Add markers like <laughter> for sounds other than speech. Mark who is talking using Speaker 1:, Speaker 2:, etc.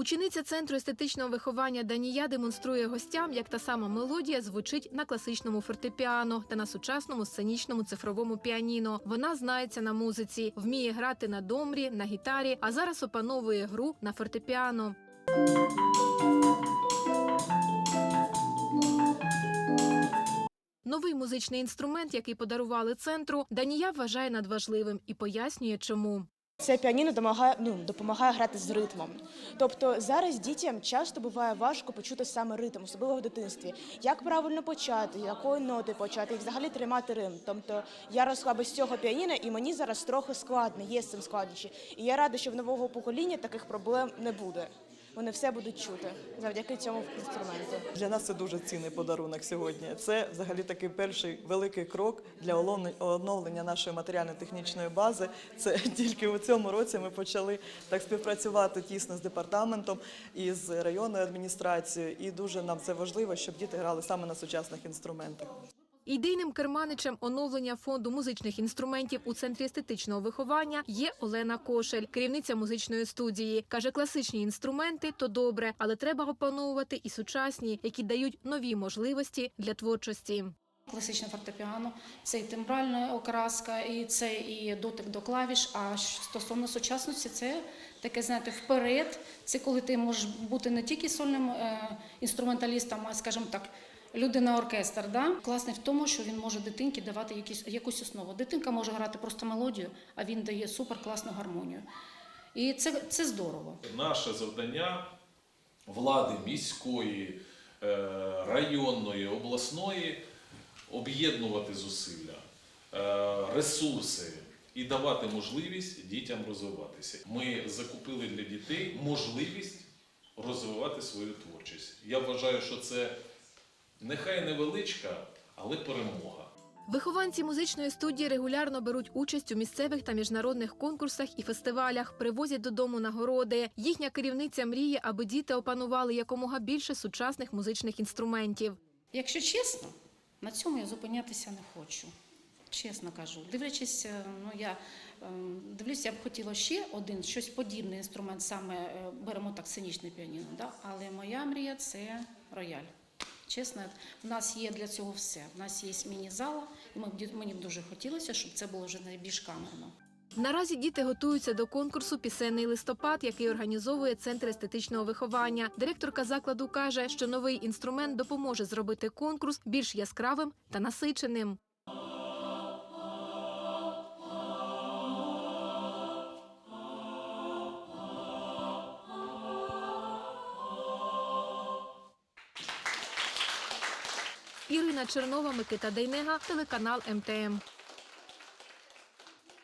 Speaker 1: Учениця центру естетичного виховання Данія демонструє гостям, як та сама мелодія звучить на класичному фортепіано та на сучасному сценічному цифровому піаніно. Вона знається на музиці, вміє грати на домрі, на гітарі, а зараз опановує гру на фортепіано. Новий музичний інструмент, який подарували центру, Данія вважає надважливим і пояснює, чому.
Speaker 2: Це піаніно допомагає, ну, допомагає грати з ритмом. Тобто зараз дітям часто буває важко почути саме ритм, особливо в дитинстві. Як правильно почати, якої ноти почати, і взагалі тримати ритм. Тобто я росла без цього піаніно, і мені зараз трохи складно, є з цим складнощі. І я рада, що в нового покоління таких проблем не буде. Вони все будуть чути завдяки цьому інструменту.
Speaker 3: Для нас це дуже цінний подарунок сьогодні. Це взагалі такий перший великий крок для оновлення- нашої матеріально-технічної бази. Це <laughs> тільки у цьому році ми почали так співпрацювати тісно з департаментом і з районною адміністрацією. І дуже нам це важливо, щоб діти грали саме на сучасних інструментах.
Speaker 1: Ідейним керманичем оновлення фонду музичних інструментів у центрі естетичного виховання є Олена Кошель, керівниця музичної студії. Каже, класичні інструменти то добре, але треба опановувати і сучасні, які дають нові можливості для творчості.
Speaker 4: Класичне фортепіано це і тембральна окраска, і це і дотик до клавіш. А стосовно сучасності, це таке, знаєте, вперед. Це коли ти можеш бути не тільки сольним е, інструменталістом, а скажімо так. Людина оркестр, да? класний в тому, що він може дитинці давати якісь, якусь основу. Дитинка може грати просто мелодію, а він дає суперкласну гармонію. І це, це здорово.
Speaker 5: Наше завдання влади міської, е, районної, обласної об'єднувати зусилля, е, ресурси і давати можливість дітям розвиватися. Ми закупили для дітей можливість розвивати свою творчість. Я вважаю, що це нехай невеличка, але перемога.
Speaker 1: Вихованці музичної студії регулярно беруть участь у місцевих та міжнародних конкурсах і фестивалях, привозять додому нагороди. Їхня керівниця мріє, аби діти опанували якомога більше сучасних музичних інструментів.
Speaker 4: Якщо чесно, на цьому я зупинятися не хочу. Чесно кажу. Дивлячись, е, ну я е, дивлюся, я б хотіла ще один щось подібний інструмент, саме е, беремо так сценічне піаніно. Да? Але моя мрія це рояль. Чесно, в нас є для цього все. В нас є міні-зала, і ми мені б дуже хотілося, щоб це було вже найбільш камерно.
Speaker 1: Наразі діти готуються до конкурсу Пісенний листопад, який організовує центр естетичного виховання. Директорка закладу каже, що новий інструмент допоможе зробити конкурс більш яскравим та насиченим. Ірина Чернова, Микита Дейнега, телеканал МТМ.